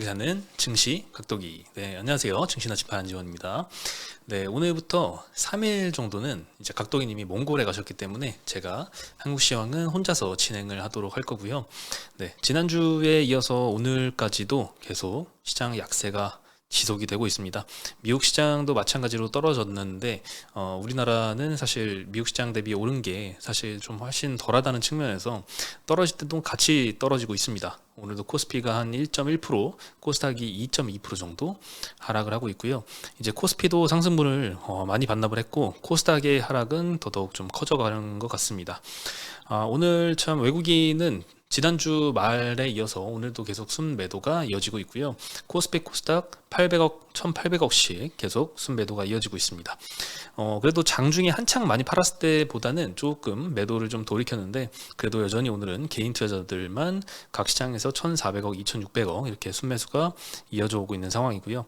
사는 증시 각도기. 네, 안녕하세요. 증시나 집판 지원입니다. 네, 오늘부터 3일 정도는 이제 각도기님이 몽골에 가셨기 때문에 제가 한국 시황은 혼자서 진행을 하도록 할 거고요. 네, 지난주에 이어서 오늘까지도 계속 시장 약세가 지속이 되고 있습니다. 미국 시장도 마찬가지로 떨어졌는데 어, 우리나라는 사실 미국 시장 대비 오른 게 사실 좀 훨씬 덜하다는 측면에서 떨어질 때도 같이 떨어지고 있습니다. 오늘도 코스피가 한 1.1%, 코스닥이 2.2% 정도 하락을 하고 있고요. 이제 코스피도 상승분을 어, 많이 반납을 했고 코스닥의 하락은 더더욱 좀 커져가는 것 같습니다. 아, 오늘 참 외국인은 지난주 말에 이어서 오늘도 계속 순매도가 이어지고 있고요. 코스피 코스닥 800억, 1800억씩 계속 순매도가 이어지고 있습니다. 어, 그래도 장중에 한창 많이 팔았을 때보다는 조금 매도를 좀 돌이켰는데 그래도 여전히 오늘은 개인 투자자들만 각 시장에서 1400억, 2600억 이렇게 순매수가 이어져 오고 있는 상황이고요.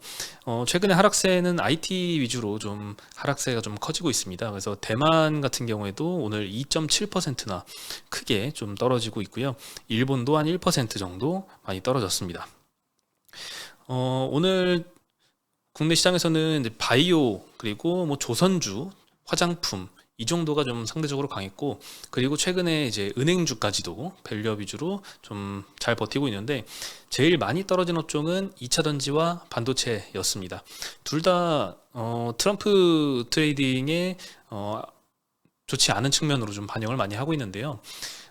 어, 최근에 하락세는 IT 위주로 좀 하락세가 좀 커지고 있습니다. 그래서 대만 같은 경우에도 오늘 2.7%나 크게 좀 떨어지고 있고요. 일본도 한 1% 정도 많이 떨어졌습니다. 어, 오늘 국내 시장에서는 바이오 그리고 뭐 조선주, 화장품 이 정도가 좀 상대적으로 강했고 그리고 최근에 이제 은행주까지도 밸류업 위주로 좀 잘 버티고 있는데 제일 많이 떨어진 업종은 2차 전지와 반도체였습니다. 둘다 어, 트럼프 트레이딩에 어, 좋지 않은 측면으로 좀 반영을 많이 하고 있는데요.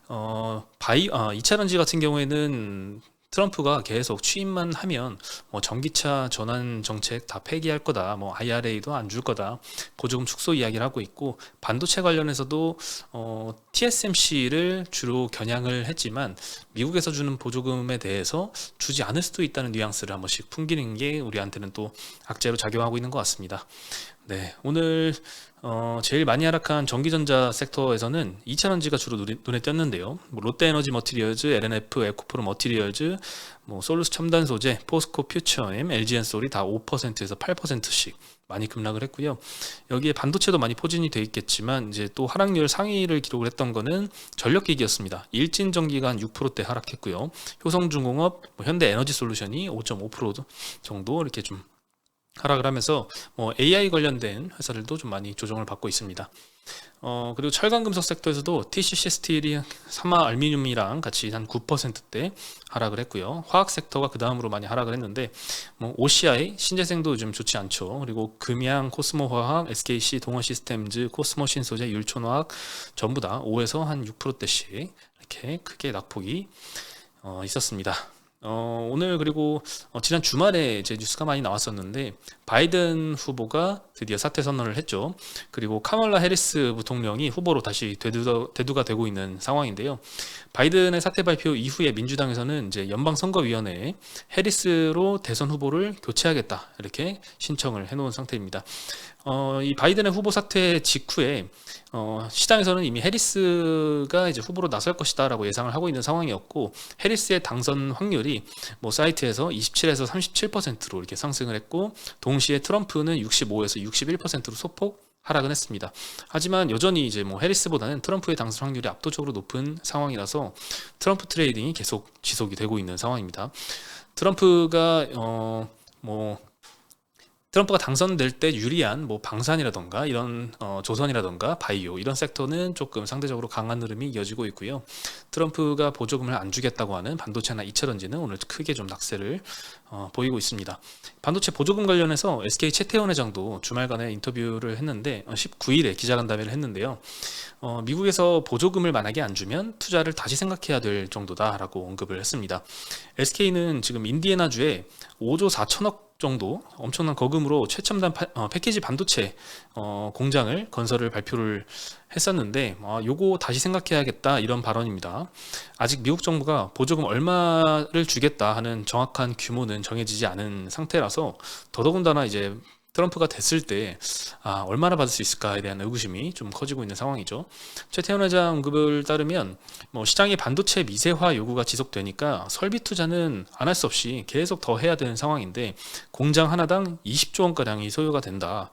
어, 바이, 어, 2차 전지 같은 경우에는 트럼프가 계속 취임만 하면 뭐 전기차 전환 정책 다 폐기할 거다, 뭐 IRA도 안 줄 거다, 보조금 축소 이야기를 하고 있고 반도체 관련해서도 어, TSMC를 주로 겨냥을 했지만 미국에서 주는 보조금에 대해서 주지 않을 수도 있다는 뉘앙스를 한 번씩 풍기는 게 우리한테는 또 악재로 작용하고 있는 것 같습니다. 네, 오늘 어, 제일 많이 하락한 전기전자 섹터에서는 2차전지가 주로 눈에, 띄었는데요. 뭐 롯데에너지 머티리얼즈, LNF, 에코프로 머티리얼즈, 뭐 솔루스 첨단 소재, 포스코 퓨처엠, LG엔솔이 다 5%에서 8%씩 많이 급락을 했고요. 여기에 반도체도 많이 포진이 돼 있겠지만 이제 또 하락률 상위를 기록을 했던 거는 전력기기였습니다. 일진전기가 한 6%대 하락했고요. 효성중공업, 뭐 현대에너지솔루션이 5.5% 정도 이렇게 좀 하락을 하면서 뭐 AI 관련된 회사들도 좀 많이 조정을 받고 있습니다. 어, 그리고 철강 금속 섹터에서도 TCC 스틸이 사마 알미늄이랑 같이 한 9%대 하락을 했고요. 화학 섹터가 그 다음으로 많이 하락을 했는데, 뭐 OCI, 신재생도 요즘 좋지 않죠. 그리고 금양, 코스모화학, SKC, 동원시스템즈, 코스모 신소재, 율촌화학 전부 다 5에서 한 6%대씩 이렇게 크게 낙폭이 어, 있었습니다. 어, 오늘 그리고 어, 지난 주말에 이제 뉴스가 많이 나왔었는데 바이든 후보가 드디어 사퇴 선언을 했죠. 그리고 카멀라 해리스 부통령이 후보로 다시 대두, 대두가 되고 있는 상황인데요. 바이든의 사퇴 발표 이후에 민주당에서는 이제 연방 선거위원회에 해리스로 대선 후보를 교체하겠다 이렇게 신청을 해놓은 상태입니다. 어, 이 바이든의 후보 사퇴 직후에 어, 시장에서는 이미 해리스가 이제 후보로 나설 것이다라고 예상을 하고 있는 상황이었고 해리스의 당선 확률이 뭐 사이트에서 27에서 37%로 이렇게 상승을 했고 동시에 트럼프는 65에서 61%로 소폭 하락은 했습니다. 하지만 여전히 이제 뭐 해리스보다는 트럼프의 당선 확률이 압도적으로 높은 상황이라서 트럼프 트레이딩이 계속 지속이 되고 있는 상황입니다. 트럼프가 어뭐 트럼프가 당선될 때 유리한 뭐 방산이라던가 이런 어, 조선이라던가 바이오 이런 섹터는 조금 상대적으로 강한 흐름이 이어지고 있고요. 트럼프가 보조금을 안 주겠다고 하는 반도체나 2차 전지는 오늘 크게 좀 낙세를 어, 보이고 있습니다. 반도체 보조금 관련해서 SK 최태원 회장도 주말간에 인터뷰를 했는데 19일에 어, 기자간담회를 했는데요. 어, 미국에서 보조금을 만약에 안 주면 투자를 다시 생각해야 될 정도다라고 언급을 했습니다. SK는 지금 인디애나주에 5조 4천억 정도 엄청난 거금으로 최첨단 파, 어, 패키지 반도체 어, 공장을 건설을 발표를 했었는데 어, 요거 다시 생각해야겠다 이런 발언입니다. 아직 미국 정부가 보조금 얼마를 주겠다 하는 정확한 규모는 정해지지 않은 상태라서 더더군다나 이제 트럼프가 됐을 때 아, 얼마나 받을 수 있을까에 대한 의구심이 좀 커지고 있는 상황이죠. 최태원 회장 언급을 따르면 뭐 시장의 반도체 미세화 요구가 지속되니까 설비 투자는 안 할 수 없이 계속 더 해야 되는 상황인데 공장 하나당 20조 원 가량이 소요가 된다.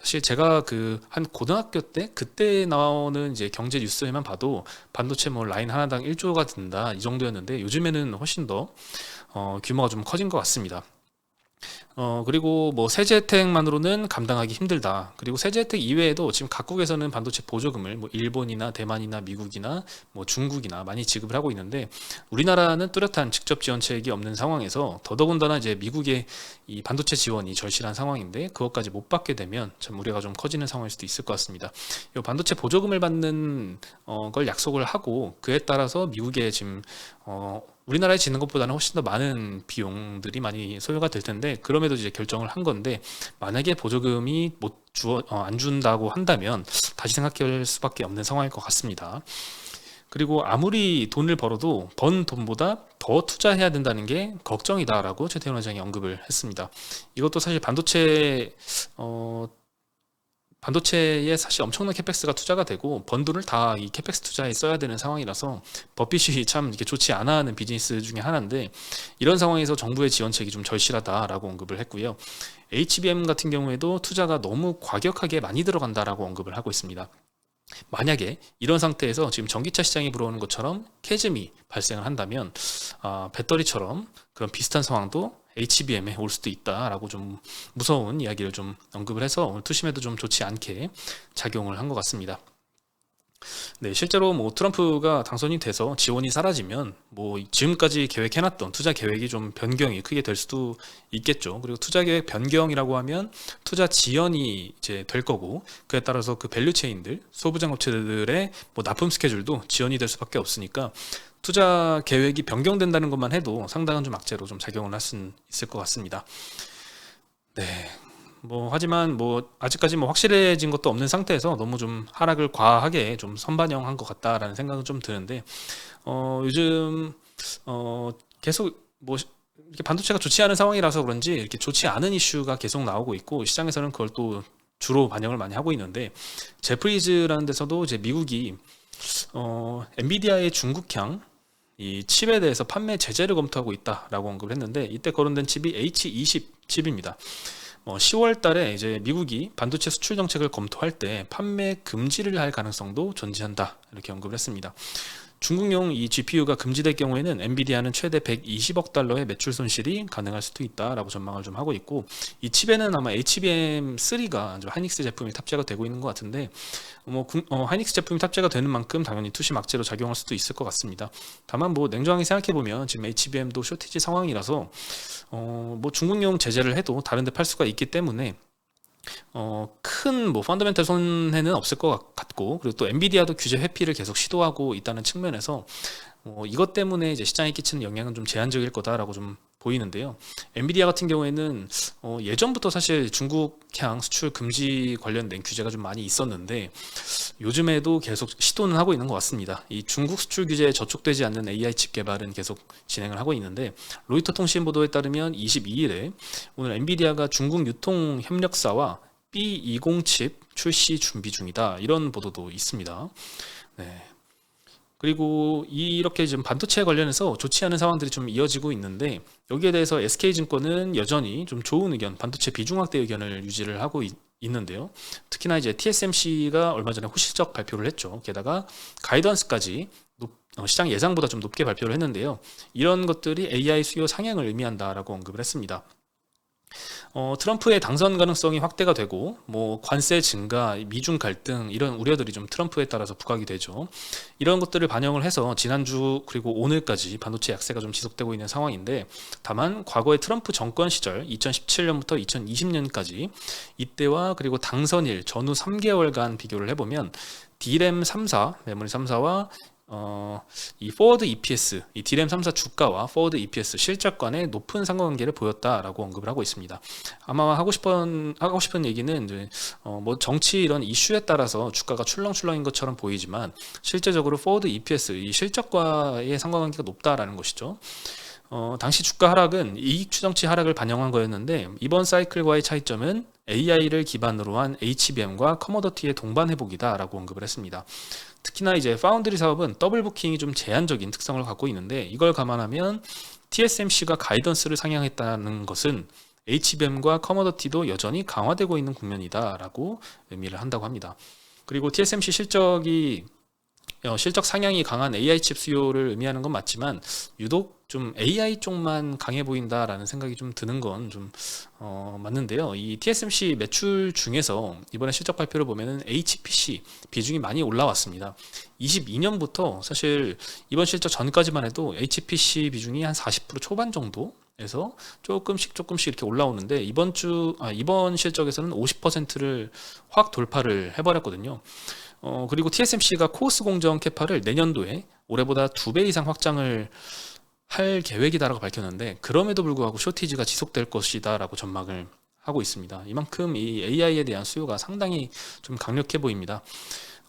사실 제가 그 한 고등학교 때 그때 나오는 이제 경제 뉴스에만 봐도 반도체 뭐 라인 하나당 1조가 든다 이 정도였는데 요즘에는 훨씬 더 어, 규모가 좀 커진 것 같습니다. 어, 그리고 뭐 세제 혜택만으로는 감당하기 힘들다. 그리고 세제 혜택 이외에도 지금 각국에서는 반도체 보조금을 뭐 일본이나 대만이나 미국이나 뭐 중국이나 많이 지급을 하고 있는데 우리나라는 뚜렷한 직접 지원책이 없는 상황에서 더더군다나 이제 미국의 이 반도체 지원이 절실한 상황인데 그것까지 못 받게 되면 참 우려가 좀 커지는 상황일 수도 있을 것 같습니다. 이 반도체 보조금을 받는 어, 걸 약속을 하고 그에 따라서 미국의 지금 어, 우리나라에 지는 것보다는 훨씬 더 많은 비용들이 많이 소요가 될 텐데 그 럼에도 이제 결정을 한 건데 만약에 보조금이 못 주어 어, 안 준다고 한다면 다시 생각할 수밖에 없는 상황일 것 같습니다. 그리고 아무리 돈을 벌어도 번 돈보다 더 투자해야 된다는 게 걱정이다라고 최태원 원장이 언급을 했습니다. 이것도 사실 반도체 어, 반도체에 사실 엄청난 캐펙스가 투자가 되고 번 돈을 다 이 캐펙스 투자에 써야 되는 상황이라서 버핏이 참 이렇게 좋지 않아 하는 비즈니스 중에 하나인데 이런 상황에서 정부의 지원책이 좀 절실하다라고 언급을 했고요. HBM 같은 경우에도 투자가 너무 과격하게 많이 들어간다라고 언급을 하고 있습니다. 만약에 이런 상태에서 지금 전기차 시장이 불어오는 것처럼 캐즘이 발생을 한다면 아, 배터리처럼 그런 비슷한 상황도 HBM에 올 수도 있다라고 좀 무서운 이야기를 좀 언급을 해서 오늘 투심에도 좀 좋지 않게 작용을 한 것 같습니다. 네, 실제로 뭐 트럼프가 당선이 돼서 지원이 사라지면 뭐 지금까지 계획해놨던 투자 계획이 좀 변경이 크게 될 수도 있겠죠. 그리고 투자 계획 변경이라고 하면 투자 지연이 이제 될 거고 그에 따라서 그 밸류 체인들 소부장 업체들의 뭐 납품 스케줄도 지연이 될 수밖에 없으니까 투자 계획이 변경된다는 것만 해도 상당한 좀 악재로 좀 작용을 할수 있을 것 같습니다. 네. 뭐 하지만 뭐 아직까지 뭐 확실해진 것도 없는 상태에서 너무 좀 하락을 과하게 좀 선반영한 것 같다라는 생각은 좀 드는데 어 요즘 어 계속 뭐 이렇게 반도체가 좋지 않은 상황이라서 그런지 이렇게 좋지 않은 이슈가 계속 나오고 있고 시장에서는 그걸 또 주로 반영을 많이 하고 있는데 제프리즈라는 데서도 이제 미국이 어 엔비디아의 중국향 이 칩에 대해서 판매 제재를 검토하고 있다라고 언급을 했는데 이때 거론된 칩이 H20 칩입니다. 어, 10월 달에 이제 미국이 반도체 수출 정책을 검토할 때 판매 금지를 할 가능성도 존재한다. 이렇게 언급을 했습니다. 중국용 이 GPU가 금지될 경우에는 엔비디아는 최대 120억 달러의 매출 손실이 가능할 수도 있다라고 전망을 좀 하고 있고 이 칩에는 아마 HBM3가 하이닉스 제품이 탑재가 되고 있는 것 같은데 뭐 어, 하이닉스 제품이 탑재가 되는 만큼 당연히 투시 막재로 작용할 수도 있을 것 같습니다. 다만 뭐 냉정하게 생각해 보면 지금 HBM도 쇼티지 상황이라서 어, 뭐 중국용 제재를 해도 다른데 팔 수가 있기 때문에 어, 큰 뭐 펀더멘탈 손해는 없을 것 같고 그리고 또 엔비디아도 규제 회피를 계속 시도하고 있다는 측면에서 뭐 이것 때문에 이제 시장에 끼치는 영향은 좀 제한적일 거다라고 좀 보이는데요. 엔비디아 같은 경우에는 어 예전부터 사실 중국향 수출 금지 관련된 규제가 좀 많이 있었는데 요즘에도 계속 시도는 하고 있는 것 같습니다. 이 중국 수출 규제에 저촉되지 않는 AI 칩 개발은 계속 진행을 하고 있는데 로이터 통신 보도에 따르면 22일에 오늘 엔비디아가 중국 유통 협력사와 B20 칩 출시 준비 중이다 이런 보도도 있습니다. 네. 그리고 이렇게 지금 반도체 관련해서 좋지 않은 상황들이 좀 이어지고 있는데 여기에 대해서 SK증권은 여전히 좀 좋은 의견, 반도체 비중 확대 의견을 유지를 하고 있, 는데요 특히나 이제 TSMC가 얼마 전에 후실적 발표를 했죠. 게다가 가이던스까지 높, 어, 시장 예상보다 좀 높게 발표를 했는데요. 이런 것들이 AI 수요 상향을 의미한다라고 언급을 했습니다. 어, 트럼프의 당선 가능성이 확대가 되고 뭐 관세 증가, 미중 갈등 이런 우려들이 좀 트럼프에 따라서 부각이 되죠. 이런 것들을 반영을 해서 지난주 그리고 오늘까지 반도체 약세가 좀 지속되고 있는 상황인데 다만 과거의 트럼프 정권 시절 2017년부터 2020년까지 이때와 그리고 당선일 전후 3개월간 비교를 해보면 디램 3사, 메모리 3사와 어, 이 포워드 EPS, 이 디램 3사 주가와 포워드 EPS 실적 간의 높은 상관관계를 보였다라고 언급을 하고 있습니다. 아마 하고 싶은 하고 싶은 얘기는 이제 어, 뭐 정치 이런 이슈에 따라서 주가가 출렁출렁인 것처럼 보이지만 실제적으로 포워드 EPS 이 실적과의 상관관계가 높다라는 것이죠. 어, 당시 주가 하락은 이익 추정치 하락을 반영한 거였는데 이번 사이클과의 차이점은 AI를 기반으로 한 HBM과 커머더티의 동반 회복이다라고 언급을 했습니다. 특히나 이제 파운드리 사업은 더블 부킹이 좀 제한적인 특성을 갖고 있는데 이걸 감안하면 TSMC가 가이던스를 상향했다는 것은 HBM과 커머더티도 여전히 강화되고 있는 국면이다라고 의미를 한다고 합니다. 그리고 TSMC 실적이 어, 실적 상향이 강한 AI 칩 수요를 의미하는 건 맞지만 유독 좀 AI 쪽만 강해 보인다라는 생각이 좀 드는 건 좀 어, 맞는데요. 이 TSMC 매출 중에서 이번에 실적 발표를 보면은 HPC 비중이 많이 올라왔습니다. 22년부터 사실 이번 실적 전까지만 해도 HPC 비중이 한 40% 초반 정도 에서 조금씩 조금씩 이렇게 올라오는데 이번 주 아, 이번 실적에서는 50%를 확 돌파를 해버렸거든요. 어, 그리고 TSMC가 코어스 공정 캐파를 내년도에 올해보다 두 배 이상 확장을 할 계획이다라고 밝혔는데 그럼에도 불구하고 쇼티지가 지속될 것이다라고 전망을 하고 있습니다. 이만큼 이 AI에 대한 수요가 상당히 좀 강력해 보입니다.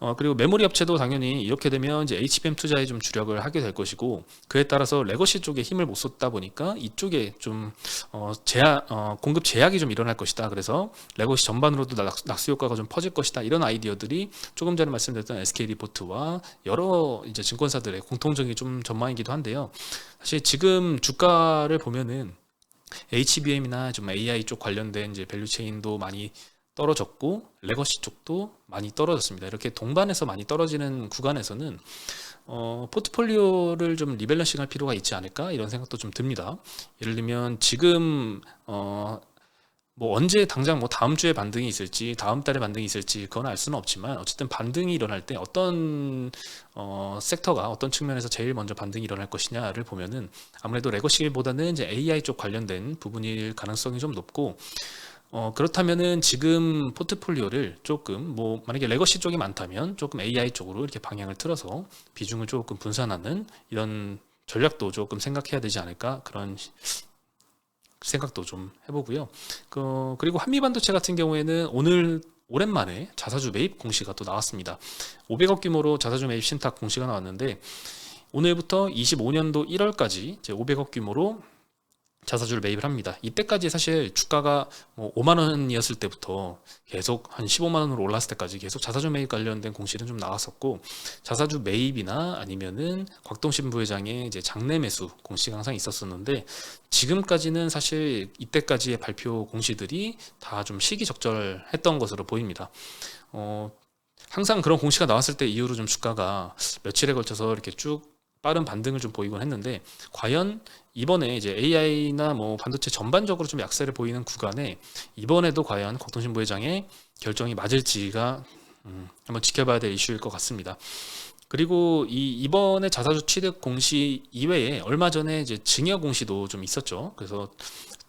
어, 그리고 메모리 업체도 당연히 이렇게 되면 이제 HBM 투자에 좀 주력을 하게 될 것이고 그에 따라서 레거시 쪽에 힘을 못 쏟다 보니까 이쪽에 좀 어, 제약 어, 공급 제약이 좀 일어날 것이다. 그래서 레거시 전반으로도 낙, 낙수 효과가 좀 퍼질 것이다. 이런 아이디어들이 조금 전에 말씀드렸던 SK 리포트와 여러 이제 증권사들의 공통적인 좀 전망이기도 한데요. 사실 지금 주가를 보면은 HBM이나 좀 AI 쪽 관련된 이제 밸류 체인도 많이 떨어졌고 레거시 쪽도 많이 떨어졌습니다. 이렇게 동반해서 많이 떨어지는 구간에서는 어, 포트폴리오를 좀 리밸런싱할 필요가 있지 않을까 이런 생각도 좀 듭니다. 예를 들면 지금 어, 뭐 언제 당장 뭐 다음 주에 반등이 있을지 다음 달에 반등이 있을지 그건 알 수는 없지만 어쨌든 반등이 일어날 때 어떤 어 섹터가 어떤 측면에서 제일 먼저 반등이 일어날 것이냐를 보면은 아무래도 레거시보다는 이제 AI 쪽 관련된 부분일 가능성이 좀 높고 어, 그렇다면은 지금 포트폴리오를 조금 뭐 만약에 레거시 쪽이 많다면 조금 AI 쪽으로 이렇게 방향을 틀어서 비중을 조금 분산하는 이런 전략도 조금 생각해야 되지 않을까 그런 생각도 좀 해보고요. 그, 그리고 한미반도체 같은 경우에는 오늘 오랜만에 자사주 매입 공시가 또 나왔습니다. 500억 규모로 자사주 매입 신탁 공시가 나왔는데 오늘부터 25년도 1월까지 이제 500억 규모로 자사주를 매입을 합니다. 이때까지 사실 주가가 뭐 5만 원이었을 때부터 계속 한 15만 원으로 올랐을 때까지 계속 자사주 매입 관련된 공시는 좀 나왔었고 자사주 매입이나 아니면은 곽동신 부회장의 이제 장내 매수 공시가 항상 있었었는데 지금까지는 사실 이때까지의 발표 공시들이 다 좀 시기적절했던 것으로 보입니다. 어, 항상 그런 공시가 나왔을 때 이후로 좀 주가가 며칠에 걸쳐서 이렇게 쭉 빠른 반등을 좀 보이곤 했는데 과연 이번에 이제 AI나 뭐 반도체 전반적으로 좀 약세를 보이는 구간에 이번에도 과연 국통신 부회장의 결정이 맞을지가 음, 한번 지켜봐야 될 이슈일 것 같습니다. 그리고 이 이번에 자사주 취득 공시 이외에 얼마 전에 이제 증여 공시도 좀 있었죠. 그래서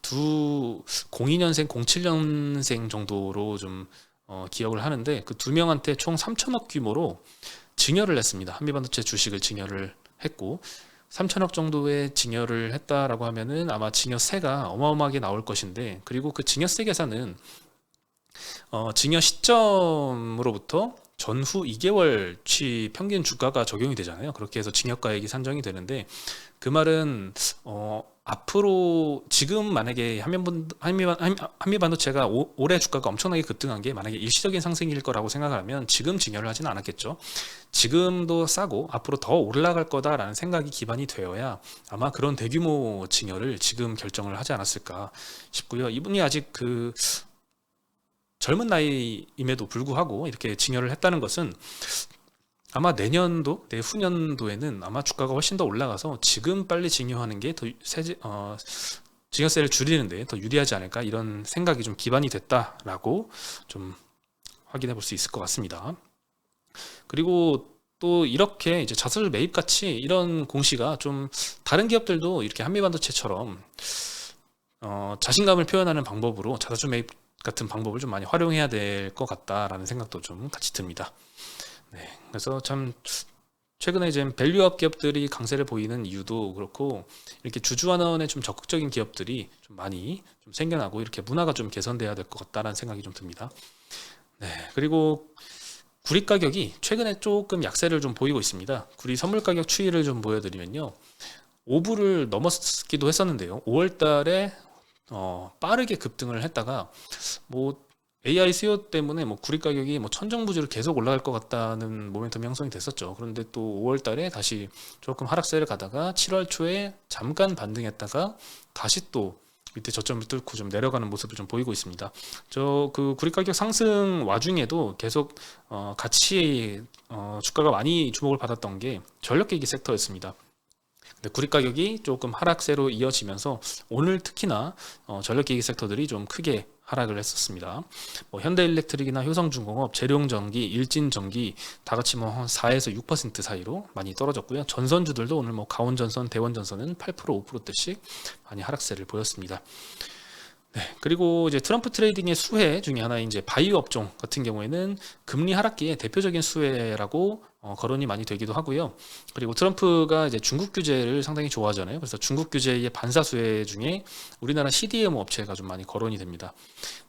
두 02년생, 07년생 정도로 좀 어, 기억을 하는데 그 두 명한테 총 3천억 규모로 증여를 했습니다. 한미반도체 주식을 증여를 했고 3천억 정도의 증여를 했다라고 하면은 아마 증여세가 어마어마하게 나올 것인데 그리고 그 증여세 계산은 어, 증여 시점으로부터 전후 2개월치 평균 주가가 적용이 되잖아요. 그렇게 해서 증여가액이 산정이 되는데 그 말은 어, 앞으로 지금 만약에 한미반, 한미 반도체가 오, 올해 주가가 엄청나게 급등한 게 만약에 일시적인 상승일 거라고 생각하면 지금 증여를 하지는 않았겠죠. 지금도 싸고 앞으로 더 올라갈 거다라는 생각이 기반이 되어야 아마 그런 대규모 증여를 지금 결정을 하지 않았을까 싶고요. 이분이 아직 그 젊은 나이임에도 불구하고 이렇게 증여를 했다는 것은 아마 내년도, 내후년도에는 아마 주가가 훨씬 더 올라가서 지금 빨리 증여하는 게 더 세제, 어, 증여세를 줄이는데 더 유리하지 않을까 이런 생각이 좀 기반이 됐다라고 좀 확인해 볼 수 있을 것 같습니다. 그리고 또 이렇게 이제 자사주 매입 같이 이런 공시가 좀 다른 기업들도 이렇게 한미반도체처럼 어, 자신감을 표현하는 방법으로 자사주 매입 같은 방법을 좀 많이 활용해야 될 것 같다라는 생각도 좀 같이 듭니다. 네, 그래서 참 최근에 이제 밸류업 기업들이 강세를 보이는 이유도 그렇고 이렇게 주주환원에 좀 적극적인 기업들이 좀 많이 좀 생겨나고 이렇게 문화가 좀 개선돼야 될 것 같다라는 생각이 좀 듭니다. 네, 그리고 구리 가격이 최근에 조금 약세를 좀 보이고 있습니다. 구리 선물 가격 추이를 좀 보여드리면요. 5불을 넘었기도 했었는데요. 5월 달에 어, 빠르게 급등을 했다가 뭐 AI 수요 때문에 뭐 구리 가격이 뭐 천정부지로 계속 올라갈 것 같다는 모멘텀 형성이 됐었죠. 그런데 또 5월 달에 다시 조금 하락세를 가다가 7월 초에 잠깐 반등했다가 다시 또 밑에 저점을 뚫고 좀 내려가는 모습을 좀 보이고 있습니다. 저 그 구리 가격 상승 와중에도 계속 어 같이 어 주가가 많이 주목을 받았던 게 전력기기 섹터였습니다. 근데 구리 가격이 조금 하락세로 이어지면서 오늘 특히나 어, 전력기기 섹터들이 좀 크게 하락을 했었습니다. 뭐 현대일렉트릭이나 효성중공업, 재룡전기, 일진전기 다 같이 뭐 한 4에서 6% 사이로 많이 떨어졌고요. 전선주들도 오늘 뭐 가온전선, 대원전선은 8% 5%대씩 많이 하락세를 보였습니다. 네, 그리고 이제 트럼프 트레이딩의 수혜 중에 하나 이제 바이오 업종 같은 경우에는 금리 하락기에 대표적인 수혜라고 어, 거론이 많이 되기도 하고요. 그리고 트럼프가 이제 중국 규제를 상당히 좋아하잖아요. 그래서 중국 규제의 반사 수혜 중에 우리나라 CDM 업체가 좀 많이 거론이 됩니다.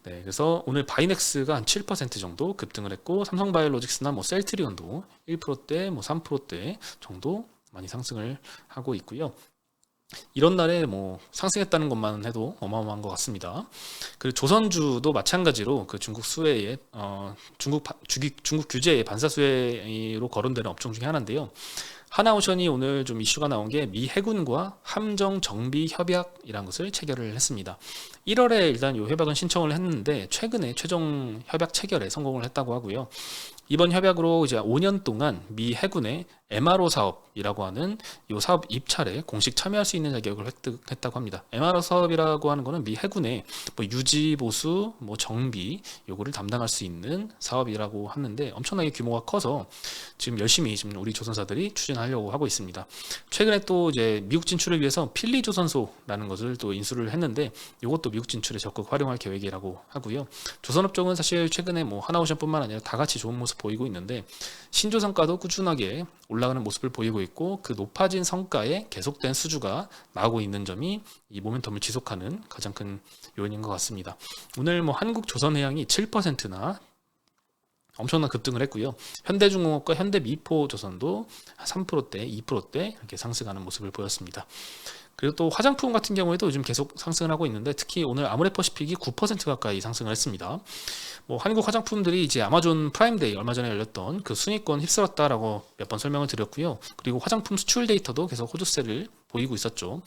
네, 그래서 오늘 바이넥스가 한 7% 정도 급등을 했고 삼성바이오로직스나 뭐 셀트리온도 1%대, 뭐 3%대 정도 많이 상승을 하고 있고요. 이런 날에 뭐 상승했다는 것만 해도 어마어마한 것 같습니다. 그리고 조선주도 마찬가지로 그 중국 수혜에 어, 중국 바, 주기, 중국 규제의 반사 수혜로 거론되는 업종 중에 하나인데요. 하나오션이 오늘 좀 이슈가 나온 게 미 해군과 함정 정비 협약이라는 것을 체결을 했습니다. 1월에 일단 이 협약은 신청을 했는데 최근에 최종 협약 체결에 성공을 했다고 하고요. 이번 협약으로 이제 5년 동안 미 해군의 MRO 사업이라고 하는 이 사업 입찰에 공식 참여할 수 있는 자격을 획득했다고 합니다. MRO 사업이라고 하는 것은 미 해군의 뭐 유지 보수, 뭐 정비 요거를 담당할 수 있는 사업이라고 하는데 엄청나게 규모가 커서 지금 열심히 지금 우리 조선사들이 추진하려고 하고 있습니다. 최근에 또 이제 미국 진출을 위해서 필리 조선소라는 것을 또 인수를 했는데 이것도 미국 진출에 적극 활용할 계획이라고 하고요. 조선업종은 사실 최근에 뭐 하나오션뿐만 아니라 다 같이 좋은 모습 보이고 있는데 신조 성과도 꾸준하게 올라가는 모습을 보이고 있고 그 높아진 성과에 계속된 수주가 나오고 있는 점이 이 모멘텀을 지속하는 가장 큰 요인인 것 같습니다. 오늘 뭐 한국 조선해양이 7%나 엄청난 급등을 했고요. 현대중공업과 현대미포조선도 3%대, 2%대 이렇게 상승하는 모습을 보였습니다. 그리고 또 화장품 같은 경우에도 요즘 계속 상승을 하고 있는데 특히 오늘 아모레퍼시픽이 9% 가까이 상승을 했습니다. 뭐 한국 화장품들이 이제 아마존 프라임데이 얼마 전에 열렸던 그 순위권 휩쓸었다라고 몇 번 설명을 드렸고요. 그리고 화장품 수출 데이터도 계속 호주세를 보이고 있었죠.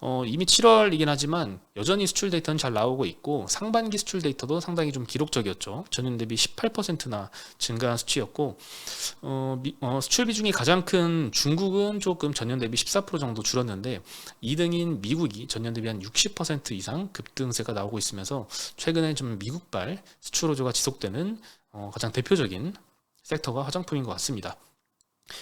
어, 이미 7월이긴 하지만 여전히 수출 데이터는 잘 나오고 있고 상반기 수출 데이터도 상당히 좀 기록적이었죠. 전년 대비 18%나 증가한 수치였고 어, 미, 어, 수출 비중이 가장 큰 중국은 조금 전년 대비 14% 정도 줄었는데 2등인 미국이 전년 대비 한 60% 이상 급등세가 나오고 있으면서 최근에 좀 미국발 수출 호조가 지속되는 어, 가장 대표적인 섹터가 화장품인 것 같습니다.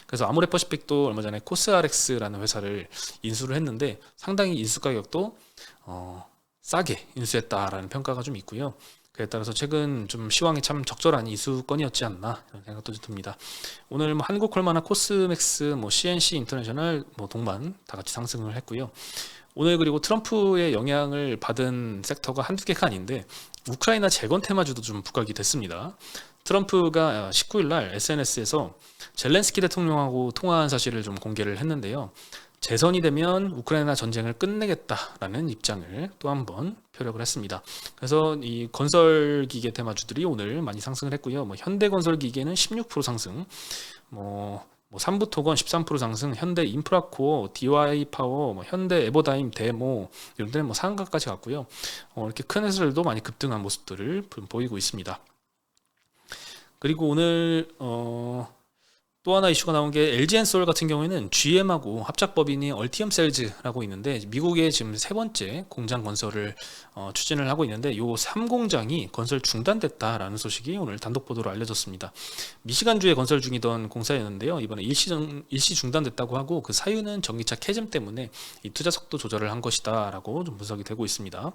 그래서 아모레퍼시픽도 얼마 전에 코스알엑스라는 회사를 인수를 했는데 상당히 인수 가격도 어, 싸게 인수했다라는 평가가 좀 있고요. 그에 따라서 최근 좀 시황이 참 적절한 이수건이었지 않나 이런 생각도 좀 듭니다. 오늘 뭐 한국콜마나 코스맥스, 뭐 CNC 인터내셔널, 뭐 동반 다 같이 상승을 했고요. 오늘 그리고 트럼프의 영향을 받은 섹터가 한두 개가 아닌데 우크라이나 재건 테마주도 좀 부각이 됐습니다. 트럼프가 19일 날 SNS에서 젤렌스키 대통령하고 통화한 사실을 좀 공개를 했는데요. 재선이 되면 우크라이나 전쟁을 끝내겠다라는 입장을 또 한 번 표력을 했습니다. 그래서 이 건설 기계 테마주들이 오늘 많이 상승을 했고요. 뭐 현대 건설 기계는 16% 상승, 뭐, 뭐 삼부토건 13% 상승, 현대 인프라코어, DY 파워, 뭐 현대 에버다임 데모 이런 데는 뭐 상한가까지 갔고요. 어, 이렇게 큰 회사들도 많이 급등한 모습들을 보이고 있습니다. 그리고 오늘 어, 또 하나 이슈가 나온 게 LG엔솔 같은 경우에는 GM하고 합작법인이 얼티엄 셀즈라고 있는데 미국에 지금 세 번째 공장 건설을 어, 추진을 하고 있는데 요 3공장이 건설 중단됐다라는 소식이 오늘 단독 보도로 알려졌습니다. 미시간주에 건설 중이던 공사였는데요. 이번에 일시, 일시 중단됐다고 하고 그 사유는 전기차 캐즘 때문에 이 투자 속도 조절을 한 것이다라고 좀 분석이 되고 있습니다.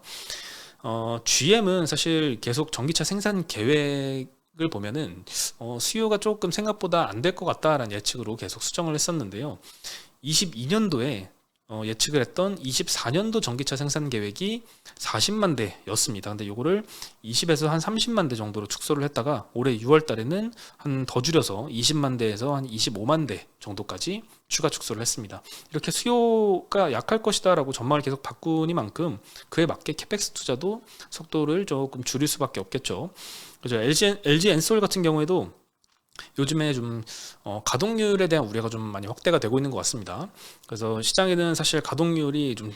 어, GM은 사실 계속 전기차 생산 계획 을 보면은 어, 수요가 조금 생각보다 안 될 것 같다라는 예측으로 계속 수정을 했었는데요. 22년도에 어, 예측을 했던 24년도 전기차 생산 계획이 40만 대였습니다. 근데 요거를 20에서 한 30만 대 정도로 축소를 했다가 올해 6월 달에는 한 더 줄여서 20만 대에서 한 25만 대 정도까지 추가 축소를 했습니다. 이렇게 수요가 약할 것이다라고 전망을 계속 바꾸니만큼 그에 맞게 캐펙스 투자도 속도를 조금 줄일 수밖에 없겠죠. 그죠. LG, LG 엔솔 같은 경우에도 요즘에 좀 어, 가동률에 대한 우려가 좀 많이 확대가 되고 있는 것 같습니다. 그래서 시장에는 사실 가동률이 좀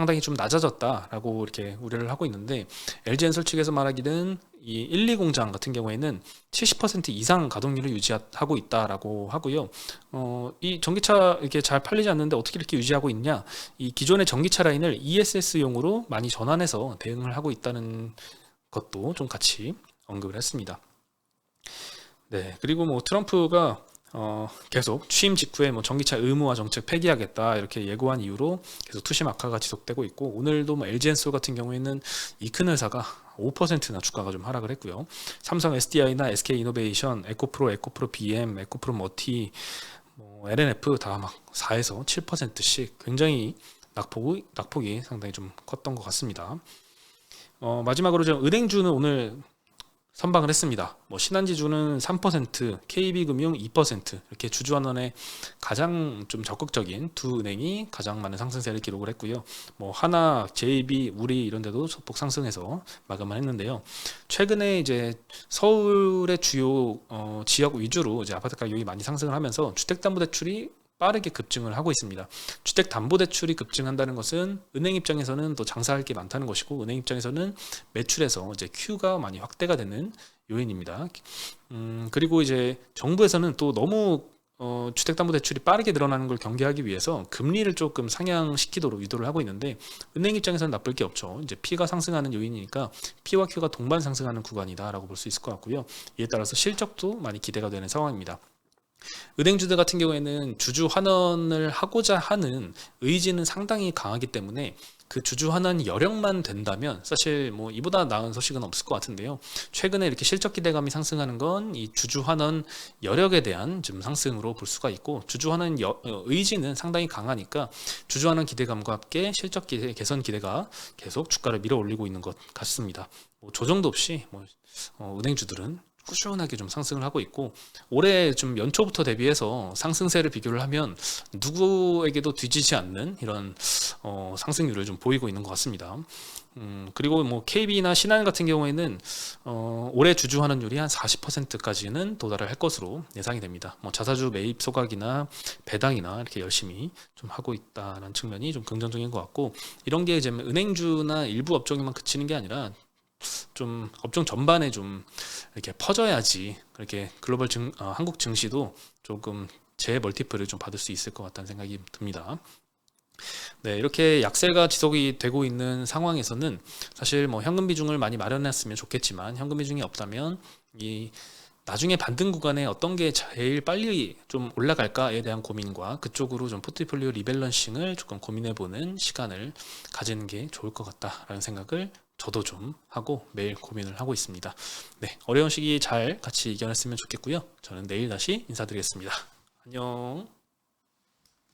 상당히 좀 낮아졌다라고 이렇게 우려를 하고 있는데 LG엔솔 측에서 말하기는 이 1, 2 공장 같은 경우에는 70% 이상 가동률을 유지하고 있다라고 하고요. 어, 이 전기차 이렇게 잘 팔리지 않는데 어떻게 이렇게 유지하고 있냐? 이 기존의 전기차 라인을 ESS용으로 많이 전환해서 대응을 하고 있다는 것도 좀 같이 언급을 했습니다. 네, 그리고 뭐 트럼프가 어, 계속 취임 직후에 뭐 전기차 의무화 정책 폐기하겠다 이렇게 예고한 이후로 계속 투심 악화가 지속되고 있고 오늘도 뭐 LG엔솔 같은 경우에는 이 큰 회사가 5%나 주가가 좀 하락을 했고요. 삼성 SDI나 SK 이노베이션, 에코프로, 에코프로 BM, 에코프로 머티, 뭐 LNF 다 막 4에서 7%씩 굉장히 낙폭이 낙폭이 상당히 좀 컸던 것 같습니다. 어, 마지막으로 좀 은행주는 오늘 선방을 했습니다. 뭐 신한지주는 3%, KB금융 2% 이렇게 주주환원에 가장 좀 적극적인 두 은행이 가장 많은 상승세를 기록을 했고요. 뭐 하나, JB, 우리 이런 데도 소폭 상승해서 마감을 했는데요. 최근에 이제 서울의 주요 어, 지역 위주로 이제 아파트 가격이 많이 상승을 하면서 주택담보대출이 빠르게 급증을 하고 있습니다. 주택담보대출이 급증한다는 것은 은행 입장에서는 또 장사할 게 많다는 것이고 은행 입장에서는 매출에서 이제 Q가 많이 확대가 되는 요인입니다. 음, 그리고 이제 정부에서는 또 너무 어, 주택담보대출이 빠르게 늘어나는 걸 경계하기 위해서 금리를 조금 상향시키도록 유도를 하고 있는데 은행 입장에서는 나쁠 게 없죠. 이제 P가 상승하는 요인이니까 P와 Q가 동반 상승하는 구간이다라고 볼 수 있을 것 같고요. 이에 따라서 실적도 많이 기대가 되는 상황입니다. 은행주들 같은 경우에는 주주 환원을 하고자 하는 의지는 상당히 강하기 때문에 그 주주 환원 여력만 된다면 사실 뭐 이보다 나은 소식은 없을 것 같은데요. 최근에 이렇게 실적 기대감이 상승하는 건 이 주주 환원 여력에 대한 좀 상승으로 볼 수가 있고 주주 환원 여- 어, 의지는 상당히 강하니까 주주 환원 기대감과 함께 실적 기대, 개선 기대가 계속 주가를 밀어 올리고 있는 것 같습니다. 뭐 조정도 없이 뭐 어, 은행주들은 꾸준하게 좀 상승을 하고 있고 올해 좀 연초부터 대비해서 상승세를 비교를 하면 누구에게도 뒤지지 않는 이런 어, 상승률을 좀 보이고 있는 것 같습니다. 음, 그리고 뭐 KB나 신한 같은 경우에는 어, 올해 주주 환원율이 한 40%까지는 도달을 할 것으로 예상이 됩니다. 뭐 자사주 매입 소각이나 배당이나 이렇게 열심히 좀 하고 있다는 측면이 좀 긍정적인 것 같고 이런 게 이제 은행주나 일부 업종에만 그치는 게 아니라 좀 업종 전반에 좀 이렇게 퍼져야지 그렇게 글로벌 증, 어, 한국 증시도 조금 재 멀티플을 좀 받을 수 있을 것 같다는 생각이 듭니다. 네, 이렇게 약세가 지속이 되고 있는 상황에서는 사실 뭐 현금 비중을 많이 마련했으면 좋겠지만 현금 비중이 없다면 이 나중에 반등 구간에 어떤 게 제일 빨리 좀 올라갈까에 대한 고민과 그쪽으로 좀 포트폴리오 리밸런싱을 조금 고민해 보는 시간을 가지는 게 좋을 것 같다라는 생각을 저도 좀 하고 매일 고민을 하고 있습니다. 네, 어려운 시기 잘 같이 이겨냈으면 좋겠고요. 저는 내일 다시 인사드리겠습니다. 안녕.